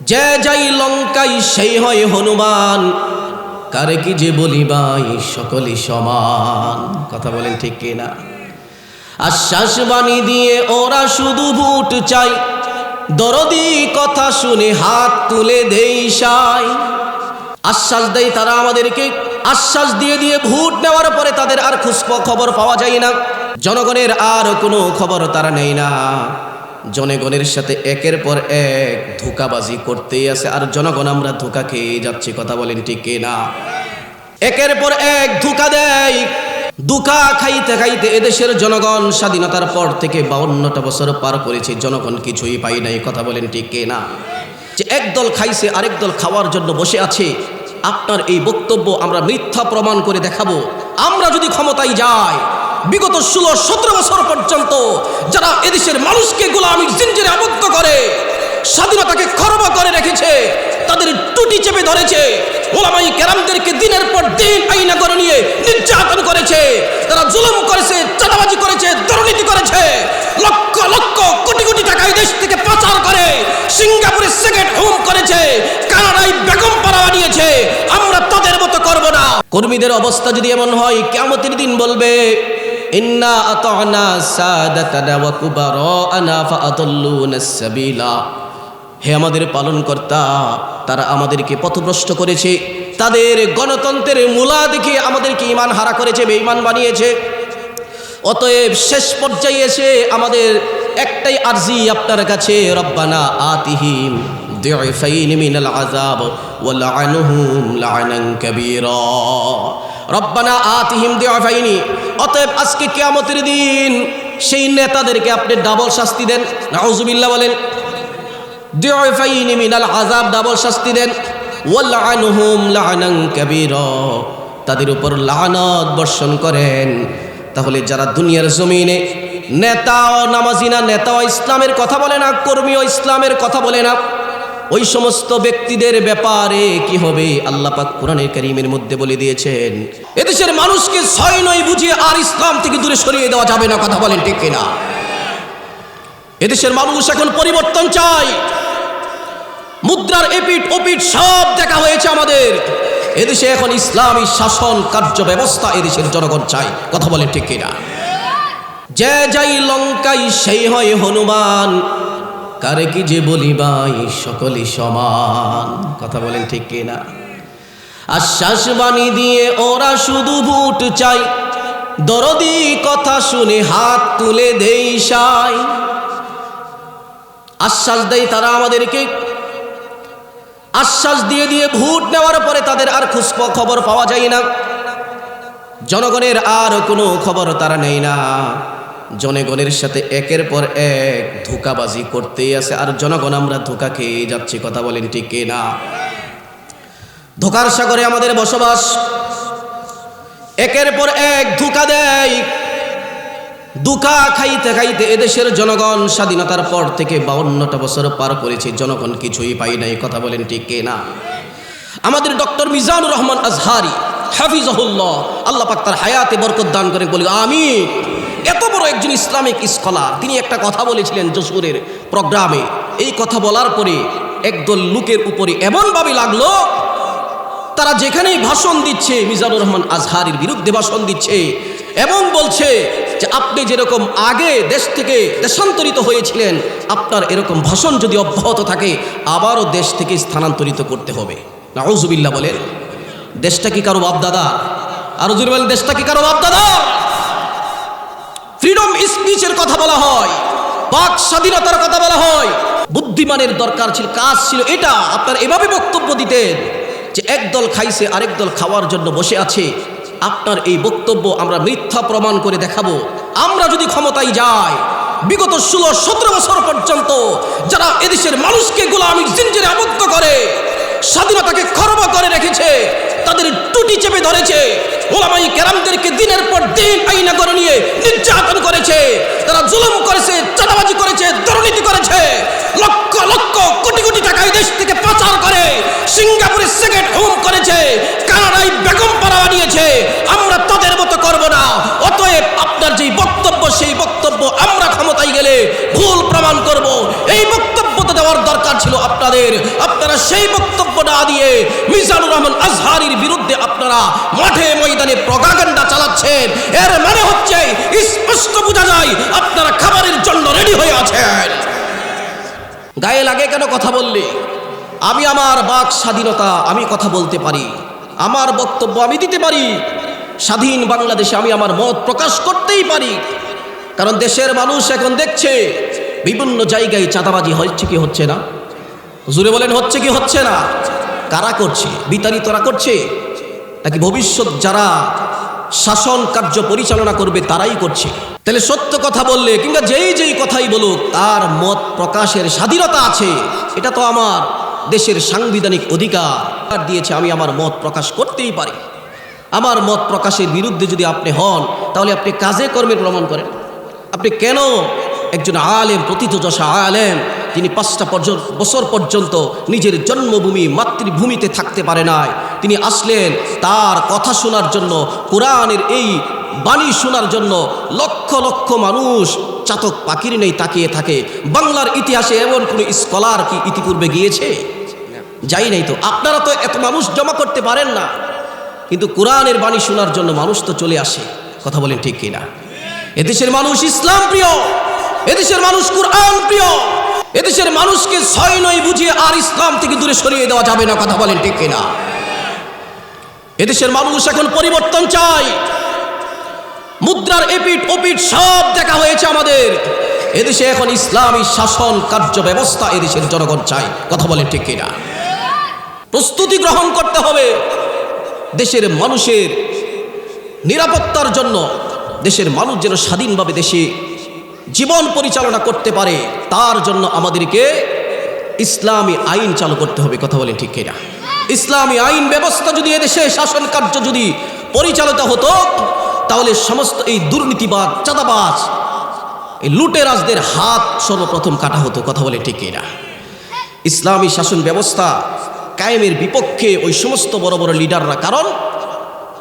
যে যাই লঙ্কাই, সেই হয় হনুমান। কারে কি যে বলিবাই সকলই সমান। কথা বলেন ঠিক কিনা আশ্বাস বাণী দিয়ে ওরা শুধু ভোট চাই। দরদি কথা শুনে হাত তুলে দেই সাই। আশ্বাস দেয় তারা আমাদেরকে। আশ্বাস দিয়ে দিয়ে ভোট নেওয়ার পরে তাদের আর খুশপ খবর পাওয়া যায় না। জনগণের আর কোনো খবর তারা নেই না। জনগণের সাথে একের পর এক ধোকাবাজি করতেই আছে। আর জনগণ, আমরা ধোকা খেয়ে যাচ্ছি, কথা বলেন ঠিক কে না একের পর এক ধোকা দেয়। দুকা খাইতে খাইতে এদেশের জনগণ স্বাধীনতার পর থেকে বাউন্নটা বছর পার করেছে। জনগণ কিছুই পাই নাই, কথা বলেন ঠিক কে না যে একদল খাইছে, আরেক দল খাওয়ার জন্য বসে আছে। আপনার এই বক্তব্য আমরা মিথ্যা প্রমাণ করে দেখাবো। আমরা যদি ক্ষমতায় যাই বিগত ষোলো, সতেরো বছর পর্যন্ত যারা এদেশের মানুষকে গোলামির জিঞ্জিরে আবদ্ধ করে, স্বাধীনতাকে খর্ব করে রেখেছে, তাদের টুটি চেপে ধরেছে, ওলামাই কেরামদেরকে দিনের পর দিন আইনা করে নিয়ে নির্যাতন করেছে, তারা জুলুম করেছে, চাঁদাবাজি করেছে, দুর্নীতি করেছে, লক্ষ লক্ষ কোটি কোটি টাকা এই দেশ থেকে পাচার করে, সিঙ্গাপুরে সেকেন্ড হোম করেছে, কানাডায় বেগম পাড়া বানিয়েছে আমরা তাদের মতো করব না। কর্মীদের অবস্থা যদি এমন হয় কেমতের দিন বলবে ইন্না আতনা সাদাতানা ওয়া কুবারানা ফাআতাল্লুনা সাবিলা হে আমাদের পালনকর্তা, তারা আমাদেরকে পথভ্রষ্ট করেছে। তাদের গণতন্ত্রের মূলা দেখে আমাদেরকে ইমান হারা করেছে, বেঈমান বানিয়েছে। অতএব শেষ পর্যায়ে এসে আমাদের একটাই আর্জি আপনার কাছে, রব্বানা আতিহিম দিফাইন মিনাল আযাব ওয়া লাআনুহুম লাআনান কাবীরা। রব্বানা আতিহিম দেওয়াইনি অতএব আজকে কেয়ামতের দিন সেই নেতাদেরকে আপনি ডাবল শাস্তি দেন। নাউজুবিল্লা বলেন দেওয়াইনি মিনাল আজাব ডাবল শাস্তি দেন। ওয়াল্লাহুম লানাং কাবীর। তাদের উপর লানত বর্ষণ করেন। তাহলে যারা দুনিয়ার জমিনে নেতা নামাজিনা নেতা ইসলামের কথা বলে না, কর্মী ও ইসলামের কথা বলে না ওই সমস্ত ব্যক্তিদের ব্যাপারে কি হবে? আল্লাহ পাক কোরআনের কারীমের মধ্যে বলে দিয়েছেন, এদেশের মানুষকে ছয় নয় বুঝিয়ে আর ইসলাম থেকে দূরে সরিয়ে দেওয়া যাবে না, কথা বলেন ঠিক কিনা? এদেশের মানুষ এখন পরিবর্তন চায়। মুদ্রার এপিট ওপিট সব দেখা হয়েছে আমাদের। এদেশে এখন ইসলামী শাসন কার্য ব্যবস্থা এদেশের জনগণ চাই কথা বলেন ঠিক কিনা? যে যাই লঙ্কাই সেই হয় হনুমান কারে কি যে বলি বলিবাই সকলই সমান। কথা বলেন ঠিক কিনা? আশ্বাস বাণী দিয়ে ওরা শুধু ভোট চাই। দরদি কথা শুনে হাত তুলে দেই সাই। আশ্বাস দেয় তারা আমাদেরকে। আশ্বাস দিয়ে দিয়ে ভোট নেওয়ার পরে তাদের আর খুশপ খবর পাওয়া যায় না। জনগণের আর কোনো খবর তারা নেই না। জনগণের সাথে একের পর এক ধোকাবাজি করতেই আছে। আর জনগণ, আমরা ধোকা খেয়ে যাচ্ছি, কথা বলেন ঠিক কে না? ধোকার সাগরে আমাদের বসবাস। একের পর এক ধোকা দেয়। দুকা খাইতে খাইতে এদেশের জনগণ স্বাধীনতার পর থেকে বাউন্নটা বছর পার করেছে। জনগণ কিছুই পাই নাই, কথা বলেন ঠিক কে না? আমাদের ডক্টর মিজানুর রহমান আজহারি, হাফিজহুল্লাহ, আল্লাহ পাক তার হায়াতে বরকত দান করেন, বলি আমি এত বড় একজন ইসলামিক স্কলার তিনি একটা কথা বলেছিলেন যশোরের প্রোগ্রামে। এই কথা বলার পরে একদল লোকের উপরে এমনভাবে লাগল, তারা যেখানেই ভাষণ দিচ্ছে, মিজানুর রহমান আজহারির বিরুদ্ধে ভাষণ দিচ্ছে, এবং বলছে যে আপনি যেরকম আগে দেশ থেকে দেশান্তরিত হয়েছিলেন, আপনার এরকম ভাষণ যদি অব্যাহত থাকে, আবারও দেশ থেকে স্থানান্তরিত করতে হবে। নাউজুবিল্লাহ বলেন, দেশটা কি কারও বাপদাদা? আরও বলেন, দেশটা কি কারও বাপদাদা? ফ্রিডম স্পিচের কথা বলা হয়, বাক স্বাধীনতার কথা বলা হয়। বুদ্ধিমানের দরকার ছিল, কাজ ছিল এটা। আপনার এভাবে বক্তব্য দিতেন যে একদল খাইছে, আরেক দল খাওয়ার জন্য বসে আছে। আপনার এই বক্তব্য আমরা মিথ্যা প্রমাণ করে দেখাবো। আমরা যদি ক্ষমতায় যাই, বিগত ষোলো, সতেরো বছর পর্যন্ত যারা এদেশের মানুষকে গোলামির জিঞ্জিরে আবদ্ধ করে, স্বাধীনতাকে খর্ব করে রেখেছে তাদের টুটি চেপে ধরেছে। ওলামাই কেরামদেরকে দিনের পর দিন আইনা করে নিয়ে নির্যাতন করেছে। তারা জুলুম করেছে, চাঁদাবাজি করেছে, দুর্নীতি করেছে। লক্ষ লক্ষ, কোটি কোটি টাকা দেশ থেকে পাচার করে সিঙ্গাপুরে সেকেন্ড হোম করেছে, কানাডায় বেগম পাড়া বানিয়েছে। আমরা তাদের মতো করব না। অতএব আপনার যেই বক্তব্য, সেই বক্তব্য আমরা ক্ষমতায় গেলে ভুল প্রমাণ করব এই বক্তব্য তো দেওয়ার দরকার ছিল আপনাদের। আপনারা সেই বক্তব্য না দিয়ে মিজানুর রহমান আজহারির বিরুদ্ধে আপনারা মাঠে ময়দানে প্রগাগান্ডা চালাচ্ছেন। এর মানে হচ্ছে স্পষ্ট বোঝা যায় আপনারা খাবারের জন্য রেডি হয়ে আছেন। গায়ে লাগে কেন কথা বললে? আমি আমার বাক স্বাধীনতা আমি কথা বলতে পারি। আমার বক্তব্য আমি দিতে পারি। স্বাধীন বাংলাদেশে আমি আমার মত প্রকাশ করতেই পারি। কারণ দেশের মানুষ এখন দেখছে, বিভিন্ন জায়গায় চাঁদাবাজি হচ্ছে কি হচ্ছে না? জুড়ে বলেন, হচ্ছে কি হচ্ছে না? কারা করছে? বিতাড়িতরা করছে? নাকি ভবিষ্যৎ যারা শাসন কার্য পরিচালনা করবে, তারাই করছে? তাহলে সত্য কথা বললে, কিংবা যেই যেই কথাই বলুক, তার মত প্রকাশের স্বাধীনতা আছে। এটা তো আমার দেশের সাংবিধানিক অধিকার। দিয়েছে, আমি আমার মত প্রকাশ করতেই পারি। আমার মত প্রকাশের বিরুদ্ধে যদি আপনি হন, তাহলে আপনি কাজে কর্মে প্রমাণ করেন। আপনি কেন একজন আলেম প্রতীতযশা আলেম তিনি পাঁচটা বছর পর্যন্ত নিজের জন্মভূমি, মাতৃভূমিতে থাকতে পারে নাই। তিনি আসলেন তার কথা শোনার জন্য, কোরআনের এই বাণী শোনার জন্য লক্ষ লক্ষ মানুষ চাতক পাখির নেই তাকিয়ে থাকে। বাংলার ইতিহাসে এমন কোনো স্কলার কি ইতিপূর্বে গিয়েছে? যাই নাই তো। আপনারা তো এত মানুষ জমা করতে পারেন না। কিন্তু কোরআনের বাণী শোনার জন্য মানুষ তো চলে আসে। কথা বলেন ঠিক কিনা? এদেশের মানুষ ইসলাম প্রিয়। এদেশের মানুষ কোরআন প্রিয়। এদেশের মানুষকে ছয় নয় বুঝিয়ে আর ইসলাম থেকে দূরে সরিয়ে দেওয়া যাবে না, কথা বলেন ঠিক কিনা? এদেশের মানুষ এখন পরিবর্তন চায়। মুদ্রার এপিট ওপিট সব দেখা হয়েছে আমাদের। এদেশে এখন ইসলামী শাসন কার্য ব্যবস্থা এদেশের জনগণ চায়, কথা বলেন ঠিক কিনা? প্রস্তুতি গ্রহণ করতে হবে দেশের মানুষের নিরাপত্তার জন্য। দেশের মানুষ যেন স্বাধীনভাবে দেশে জীবন পরিচালনা করতে পারে, তার জন্য আমাদেরকে ইসলামী আইন চালু করতে হবে, কথা বলেন ঠিক কিনা? ইসলামী আইন ব্যবস্থা যদি এদেশে শাসন কার্য যদি পরিচালিত হতো, তাহলে সমস্ত এই দুর্নীতিবাদ, চাঁদাবাজ, এই লুটেরাজদের হাত সর্বপ্রথম কাটা হতো, কথা বলে ঠিক কিনা? ইসলামী শাসন ব্যবস্থা কায়েমের বিপক্ষে ওই সমস্ত বড় বড় লিডাররা, কারণ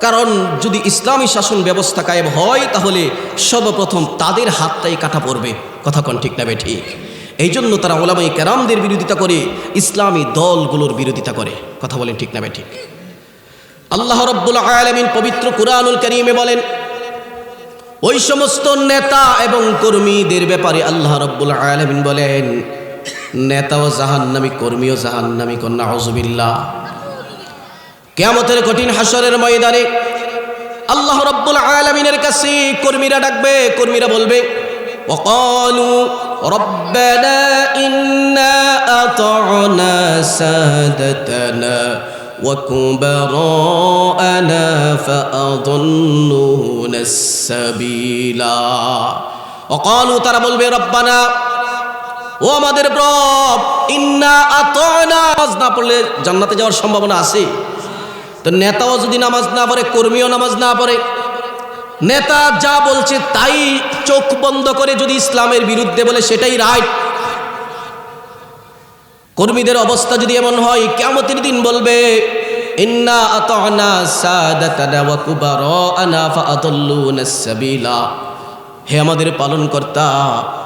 কারণ যদি ইসলামী শাসন ব্যবস্থা কায়েম হয়, তাহলে সর্বপ্রথম তাদের হাতটাই কাটা পড়বে। কথা কন ঠিক না ঠিক এই জন্য তারা ওলামাই কেরামদের বিরোধিতা করে, ইসলামী দলগুলোর বিরোধিতা করে। কথা বলেন ঠিক না ঠিক আল্লাহ রব্বুল আলমিন পবিত্র কুরআনুল করিমে বলেন, ওই সমস্ত নেতা এবং কর্মীদের ব্যাপারে আল্লাহ রব্বুল আলমিন বলেন, নেতাও জাহান্নামি, কর্মীও জাহান্নামি কন্যা হজবিল্লাহ কেয়ামতের কঠিন হাসরের ময়দানে আল্লাহ রব্বুল আলমিনের কাছে কর্মীরা ডাকবে কর্মীরা বলবে وقالوا ربنا إنا أطعنا سادتنا وكبراءنا فأضلونا السبيلا وقالوا ترى বলবে রব্বানা ও আমাদের রব ইন্না আতনা নামাজ না পড়লে জান্নাতে যাওয়ার সম্ভাবনা আছে তো নেতাও যদি নামাজ না পড়ে, কর্মীও নামাজ না পড়ে, নেতা যা বলছে তাই চোখ বন্ধ করে যদি ইসলামের বিরুদ্ধে বলে সেটাই রাইট কর্মীদের অবস্থা যদি এমন হয় কেমতের দিন বলবে হে আমাদের পালনকর্তা,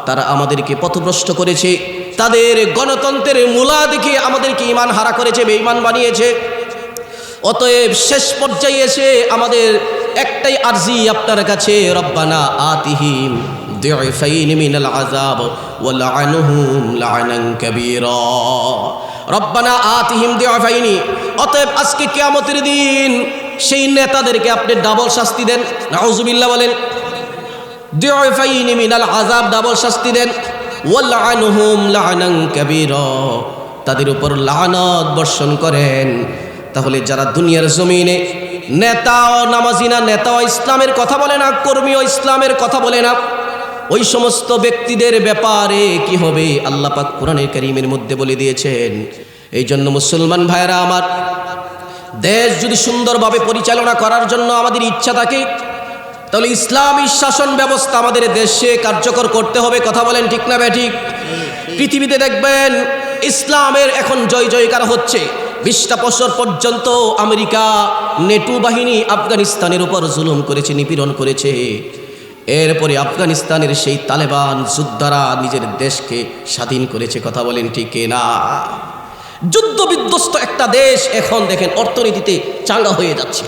তারা আমাদেরকে পথভ্রষ্ট করেছে, তাদের গণতন্ত্রের মূলা দেখে আমাদেরকে ইমান হারা করেছে, বেঈমান বানিয়েছে। অতএব শেষ পর্যায়ে এসে আমাদের একটাই আরজি আপনার কাছে রব্বানা আতিহিম ضعفين من العذاب ولعنهم لعنا كبيرا রব্বানা আতিহিম ضعفين অতএব আজকে কিয়ামতের দিন সেই নেতাদেরকে আপনি ডাবল শাস্তি দেন নাউজুবিল্লাহ বলেন দুয়ফাইনি মিনাল আযাব ডাবল শাস্তি দেন ওয়ালআনহুম লা'নান কাবীরা তাদের উপর লানত বর্ষণ করেন তাহলে যারা দুনিয়ার জমিনে নেতাও নামাজি না নেতাও ইসলামের কথা বলে না কর্মীও ইসলামের কথা বলে না, ওই সমস্ত ব্যক্তিদের ব্যাপারে কি হবে? আল্লাহ পাক কোরআনের কারীমের মধ্যে বলে দিয়েছেন এই জন্য মুসলমান ভাইরা আমার, দেশ যদি সুন্দরভাবে পরিচালনা করার জন্য আমাদের ইচ্ছা থাকে, তাহলে ইসলামী শাসন ব্যবস্থা আমাদের দেশে কার্যকর করতে হবে। কথা বলেন ঠিক না ব্যাঠিক পৃথিবীতে দেখবেন, ইসলামের এখন জয় জয়কার হচ্ছে। বিশটা বছর পর্যন্ত আমেরিকা নেটু বাহিনী আফগানিস্তানের উপর জুলুম করেছে, নিপীড়ন করেছে। এরপরে আফগানিস্তানের সেই তালেবান যোদ্ধারা নিজের দেশকে স্বাধীন করেছে, কথা বলেন ঠিক না? যুদ্ধ বিধ্বস্ত একটা দেশ এখন দেখেন অর্থনীতিতে চাঙ্গা হয়ে যাচ্ছে।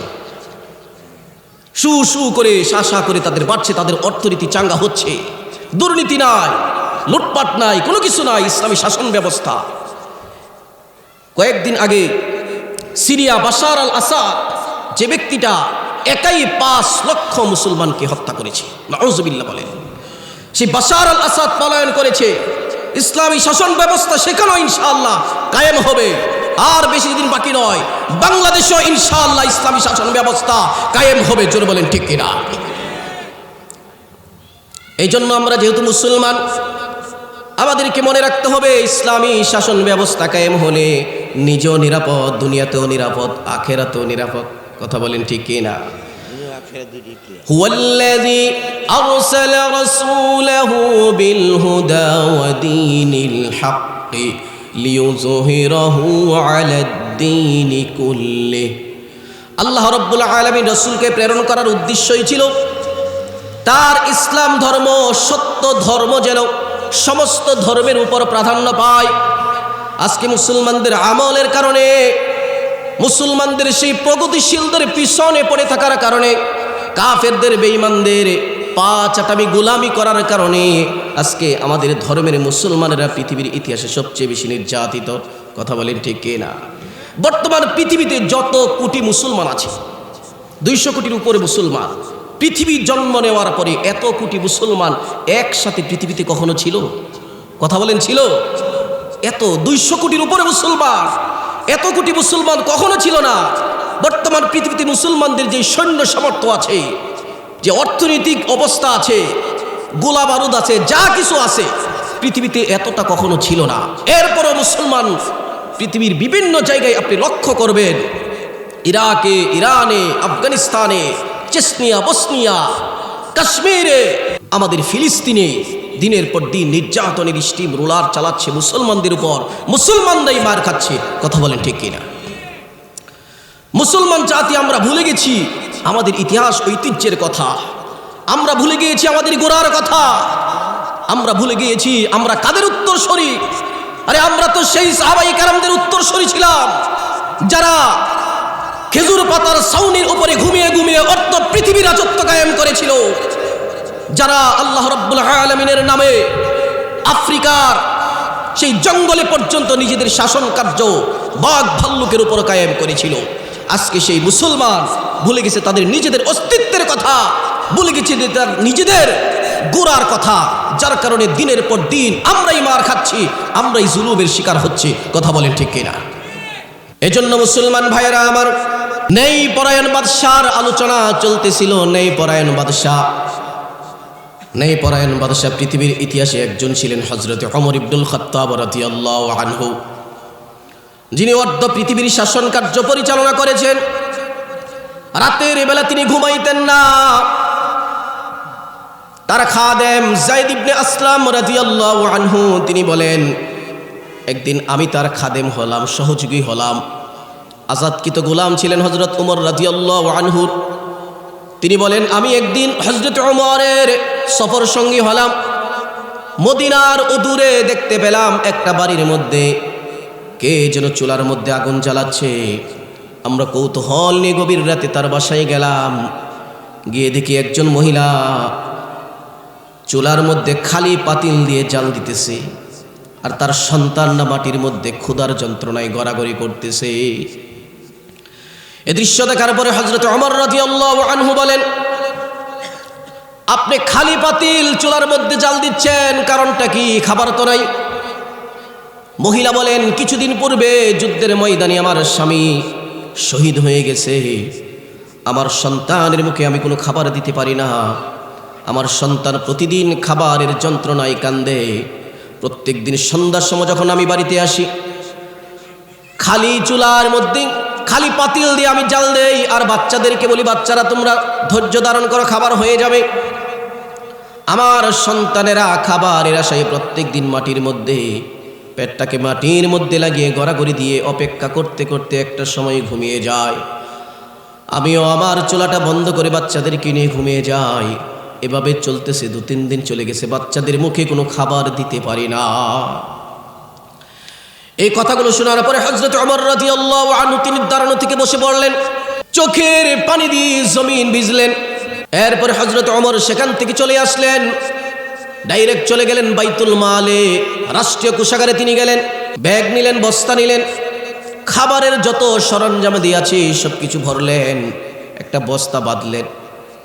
সু সু করে শাসা করে তাদের বাড়ছে, তাদের অর্থনীতি চাঙ্গা হচ্ছে। দুর্নীতি নাই, লুটপাট নাই, কোনো কিছু নাই, ইসলামী শাসন ব্যবস্থা। কয়েকদিন আগে সিরিয়া বাশার আল আসাদ যে ব্যক্তিটা একাই পাঁচ লক্ষ মুসলমানকে হত্যা করেছে নজবিল্লা বলেন সে বাশার আল আসাদ পলায়ন করেছে। ইসলামী শাসন ব্যবস্থা সেখানেও ইনশাআল্লাহ কায়েম হবে। আর বেশি দিন বাকি নয়, বাংলাদেশেও ইনশাআল্লাহ ইসলামী শাসন ব্যবস্থা কায়েম হবে, জোর বলেন ঠিক কিনা? এই জন্য আমরা যেহেতু মুসলমান আমাদেরকে মনে রাখতে হবে ইসলামী শাসন ব্যবস্থা কায়েম হলে নিজেও নিরাপদ দুনিয়াতেও নিরাপদ আখেরাতেও নিরাপদ কথা বলেন ঠিক কিনা هو الذي أرسل رسوله بالهدى ودين الحق ليظهره على الدين كله আল্লাহ রব্বুল আলমী রসুলকে প্রেরণ করার উদ্দেশ্যই ছিল তার ইসলাম ধর্ম সত্য ধর্ম যেন সমস্ত ধর্মের উপর প্রাধান্য পায়। আজকে মুসলমানদের আমলের কারণে, মুসলমানদের সেই প্রগতিশীলদের পিছনে পড়ে থাকার কারণে, কাফেরদের, বেঈমানদের পা চাটামি, গোলামি করার কারণে আজকে আমাদের ধর্মের মুসলমানেরা পৃথিবীর ইতিহাসে সবচেয়ে বেশি নির্যাতিত। কথা বলেন ঠিক কে না? বর্তমান পৃথিবীতে যত কোটি মুসলমান আছে, দুইশো কোটির উপরে মুসলমান পৃথিবী জন্ম নেওয়ার পরে এত কোটি মুসলমান একসাথে পৃথিবীতে কখনো ছিল? কথা বলেন, ছিল? এত দুইশো কোটির উপরে মুসলমান, এত কোটি মুসলমান কখনো ছিল না। বর্তমান পৃথিবীতে মুসলমানদের যে সৈন্য সামর্থ্য আছে, যে অর্থনৈতিক অবস্থা আছে, গোলা বারুদ আছে, যা কিছু আছে, পৃথিবীতে এতটা কখনো ছিল না। এরপরও মুসলমান পৃথিবীর বিভিন্ন জায়গায় আপনি লক্ষ্য করবেন, ইরাকে, ইরানে, আফগানিস্তানে চেসনিয়া, বসনিয়া, কাশ্মীরে, আমাদের ফিলিস্তিনে দিনের পর দিন নির্যাতনের স্টিম রোলার চালাচ্ছে মুসলমানদের উপর। মুসলমানরাই মার খাচ্ছে, কথা বলেন ঠিক কিনা? মুসলমান জাতি আমরা ভুলে গেছি, আমাদের ইতিহাস ঐতিহ্যের কথা। আমরা ভুলে গিয়েছি আমাদের গোড়ার কথা। আমরা ভুলে গিয়েছি আমরা কাদের উত্তর সরি আরে আমরা তো সেই সাহাবাই কারামদের উত্তর সরি ছিলাম। যারা খেজুর পাতার সাউনির উপরে ঘুমিয়ে ঘুমিয়ে অর্থ পৃথিবী রাজত্ব কায়েম করেছিল। যারা আল্লাহ রব্বুল আলমিনের নামে আফ্রিকার সেই জঙ্গলে পর্যন্ত নিজেদের শাসন কার্য বাঘ ভাল্লুকের উপর কায়েম করেছিল। আজকে সেই মুসলমান ভুলে গেছে তাদের নিজেদের অস্তিত্বের কথা, ভুলে গেছে তার নিজেদের গোড়ার কথা, যার কারণে দিনের পর দিন আমরাই মার খাচ্ছি, আমরাই জুলুমের শিকার হচ্ছে। কথা বলেন ঠিক কিনা? এজন্য মুসলমান ভাইয়েরা আমার নেই পরায়ণ বাদশার আলোচনা চলতেছিল, নেই পরায়ণ বাদশাহ। নেই পরায়ণ বাদশাহ পৃথিবীর ইতিহাসে একজন ছিলেন হজরত অমর ইবদুল খত্তাব আনহু। যিনি অর্ধ পৃথিবীর শাসন কার্য পরিচালনা করেছেন। রাতের বেলা তিনি ঘুমাইতেন না। তার খাদেম জাইদ ইবনে আসলাম রাদিয়াল্লাহু আনহু, তিনি বলেন একদিন আমি তার খাদেম হলাম, সহযোগী হলাম। আজাদকৃত গোলাম ছিলেন হজরত উমর রাদিয়াল্লাহু আনহুর তিনি বলেন, আমি একদিন হজরত উমরের সফর সঙ্গী হলাম। মদিনার দূরে দেখতে পেলাম একটা বাড়ির মধ্যে। কে যেন চুলার মধ্যে আগুন জ্বালাচ্ছে। আমরা কৌতূহল নিয়ে গভীর রাতে তার বাসায় গেলাম। গিয়ে দেখি একজন মহিলা চুলার মধ্যে খালি পাতিল দিয়ে জাল দিতেছে। আর তার সন্তানরা মাটির মধ্যে ক্ষুধার যন্ত্রণায় গড়াগড়ি করতেছে। এ দৃশ্য দেখার পরে হজরত অমর রাজি আনহু বলেন, আপনি খালি পাতিল চুলার মধ্যে জাল দিচ্ছেন, কারণটা কি? খাবার তো নাই। মহিলা বলেন, কিছুদিন পূর্বে যুদ্ধের ময়দানে আমার স্বামী শহীদ হয়ে গেছে। আমার সন্তানের মুখে আমি কোনো খাবার দিতে পারি না। আমার সন্তান প্রতিদিন খাবারের যন্ত্রণায় কান্দে। প্রত্যেক দিন সন্ধ্যার সময় যখন আমি বাড়িতে আসি, খালি চুলার মধ্যে, খালি পাতিল দিয়ে আমি জাল দেই, আর বাচ্চাদেরকে বলি, বাচ্চারা, তোমরা ধৈর্য ধারণ করো, খাবার হয়ে যাবে। আমার সন্তানেরা খাবার এরা আশায় প্রত্যেক দিন মাটির মধ্যে, পেটটাকে মাটির মধ্যে লাগিয়ে গড়াগড়ি দিয়ে অপেক্ষা করতে করতে একটা সময় ঘুমিয়ে যায়। আমিও আমার চুলাটা বন্ধ করে বাচ্চাদেরকে নিয়ে ঘুমিয়ে যাই। এভাবে চলতেছে দু তিন দিন চলে গেছে, বাচ্চাদের মুখে কোনো খাবার দিতে পারি না। এই কথাগুলো শোনার পরে হজরত অমর রাজি আল্লাহ আনু তিনি দাঁড়ানো থেকে বসে পড়লেন, চোখের পানি দিয়ে জমিন ভিজলেন। এরপরে হজরত অমর সেখান থেকে চলে আসলেন, ডাইরেক্ট চলে গেলেন বাইতুল মালে, রাষ্ট্রীয় কোষাগারে তিনি গেলেন, ব্যাগ নিলেন, বস্তা নিলেন, খাবারের যত সরঞ্জাম দিয়েছে সব কিছু ভরলেন, একটা বস্তা বাঁধলেন।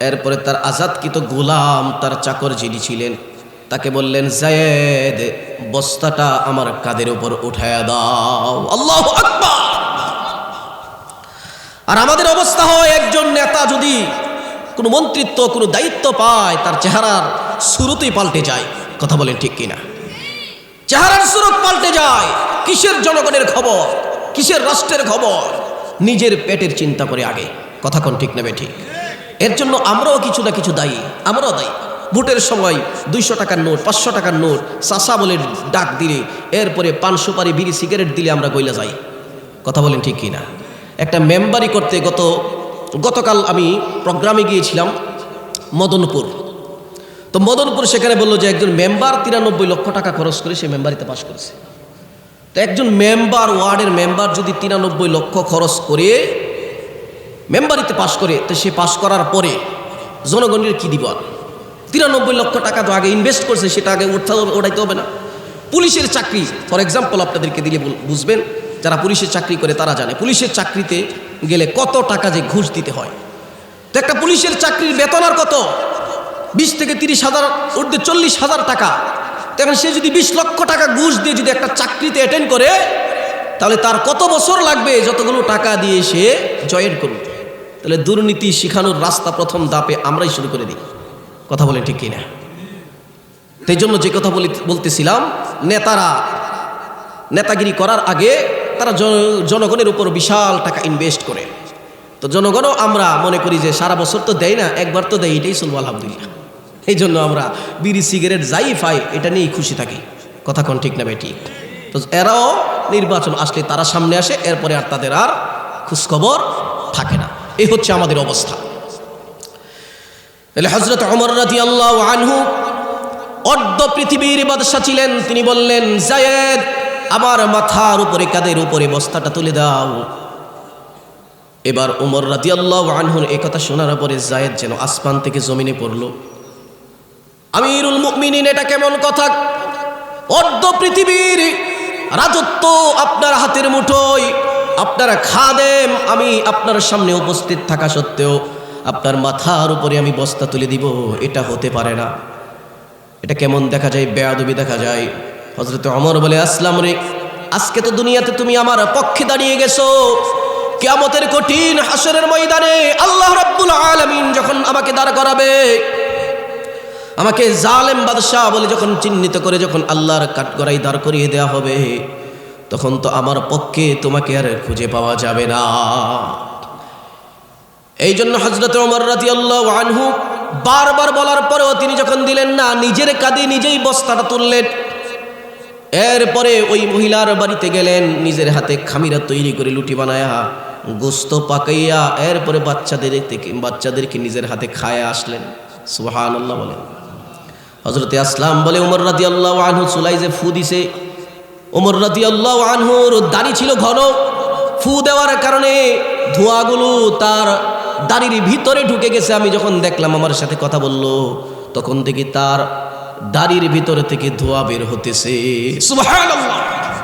এরপরে তার আজাদকৃত গোলাম, তার চাকর যিনি ছিলেন, তাকে বললেন, জায়েদ, বস্তাটা আমার কাদের উপর উঠায়া দাও। আল্লাহ আর আমাদের অবস্থা হয়, একজন নেতা যদি কোনো মন্ত্রিত্ব, কোনো দায়িত্ব পায়, তার চেহারার শুরুতেই পাল্টে যায়। কথা বলেন ঠিক কিনা? চেহারার সুরত পাল্টে যায়। কিসের জনগণের খবর? কিসের রাষ্ট্রের খবর? নিজের পেটের চিন্তা করে আগে। কথা কোন ঠিক নেবে ঠিক? এর জন্য আমরাও কিছু না কিছু দায়ী, আমরাও দায়ী। ভোটের সময় দুইশো টাকার নোট, পাঁচশো টাকার নোট, চাষা বলে ডাক দিলে, এরপরে পান সুপারি, বিড়ি, সিগারেট দিলে আমরা গইলা যাই। কথা বলেন ঠিক কিনা? একটা মেম্বারি করতে গত, গতকাল আমি প্রোগ্রামে গিয়েছিলাম মদনপুর। তো মদনপুর সেখানে বলল যে একজন মেম্বার তিরানব্বই লক্ষ টাকা খরচ করে সে মেম্বারিতে পাশ করেছে। তো একজন মেম্বার, ওয়ার্ডের মেম্বার যদি তিরানব্বই লক্ষ খরচ করে মেম্বারিতে পাশ করে, তো সে পাশ করার পরে জনগণের কী দিব? তিরানব্বই লক্ষ টাকা তো আগে ইনভেস্ট করছে, সেটা আগে হবে ওঠাইতে হবে না। পুলিশের চাকরি ফর এক্সাম্পল আপনাদেরকে দিলে বুঝবেন, যারা পুলিশের চাকরি করে তারা জানে, পুলিশের চাকরিতে গেলে কত টাকা যে ঘুষ দিতে হয়। তো একটা পুলিশের চাকরির বেতন আর কত? বিশ থেকে তিরিশ হাজার, ঊর্ধ্বে চল্লিশ হাজার টাকা। তখন সে যদি বিশ লক্ষ টাকা ঘুষ দিয়ে যদি একটা চাকরিতে অ্যাটেন্ড করে, তাহলে তার কত বছর লাগবে, যতগুলো টাকা দিয়ে সে জয়েন করবে তাহলে দুর্নীতি শিখানোর রাস্তা প্রথম দাপে আমরাই শুরু করে দিই। কথা বলে ঠিক কিনা? সেই জন্য যে কথা বলি, বলতেছিলাম, নেতারা নেতাগিরি করার আগে তারা জন- জনগণের উপর বিশাল টাকা ইনভেস্ট করে। তো জনগণও আমরা মনে করি যে সারা বছর তো দেয় না, একবার তো দেয়, এটাই চলবো আলহামদুলিল্লাহ। এই জন্য আমরা বিড়ি, সিগারেট যাই পাই এটা নিয়েই খুশি থাকি। কথা কোন ঠিক না ঠিক তো এরাও নির্বাচন আসলে তারা সামনে আসে, এরপরে আর তাদের আর খোঁজখবর থাকে না। এই হচ্ছে আমাদের অবস্থা। তাহলে হজরত অমর রাজি আল্লাহ আনহু অর্ধ পৃথিবীর বাদশা ছিলেন। তিনি বললেন, জায়েদ, আমার মাথার উপরে কাদের উপরে বস্তাটা তুলে দাও? এবার উমর রাজি আল্লাহ আনহুর কথা শোনার পরে জায়েদ যেন আসমান থেকে জমিনে পড়ল। আমিরুল মুমিনিন, এটা কেমন কথা? অর্ধ পৃথিবীর রাজত্ব আপনার হাতের মুঠোয়। আপনারা খাদেম, আমি আপনার সামনে উপস্থিত থাকা সত্ত্বেও আপনার মাথার উপরে আমি বস্তা তুলে দিব, এটা হতে পারে না। এটা কেমন দেখা যায়? বেয়াদবি দেখা যায়। হজরত অমর বলে, আসলাম রে, আজকে তো দুনিয়াতে তুমি আমার পক্ষে দাঁড়িয়ে গেছো। কেয়ামতের কঠিন হাসরের ময়দানে আল্লাহ রাব্বুল আলামিন যখন আমাকে দাঁড় করাবে, আমাকে জালেম বাদশাহ বলে যখন চিহ্নিত করে যখন আল্লাহর কাঠগড়াই দাঁড় করিয়ে দেওয়া হবে তখন তো আমার পক্ষে তোমাকে আর খুঁজে পাওয়া যাবে না। এই জন্য হজরত ওমর রাজি আল্লাহ আনহু বারবার বলার পরেও তিনি যখন দিলেন না, নিজের কাঁধে নিজেই বস্তাটা তুললেন। এরপরে ওই মহিলার বাড়িতে গেলেন, নিজের হাতে খামিরা তৈরি করে লুটি বানায়া, গোস্ত পাকাইয়া এরপরে বাচ্চাদের থেকে, বাচ্চাদেরকে নিজের হাতে খায় আসলেন। সুহান আল্লাহ বলেন। হজরতে আসলাম বলে উমর রাজি আল্লাহ আনহু চুলাই যে ফু দিছে। ওমর রাজি আল্লাহ আনহুর দাড়ি ছিল ঘন। ফু দেওয়ার কারণে ধোঁয়াগুলো তার দাড়ির ভিতরে ঢুকে গেছে। আমি যখন দেখলাম আমার সাথে কথা বলল, তখন থেকে তার দাড়ির ভিতরে থেকে ধোঁয়া বের হতেছে। সুবহানাল্লাহ!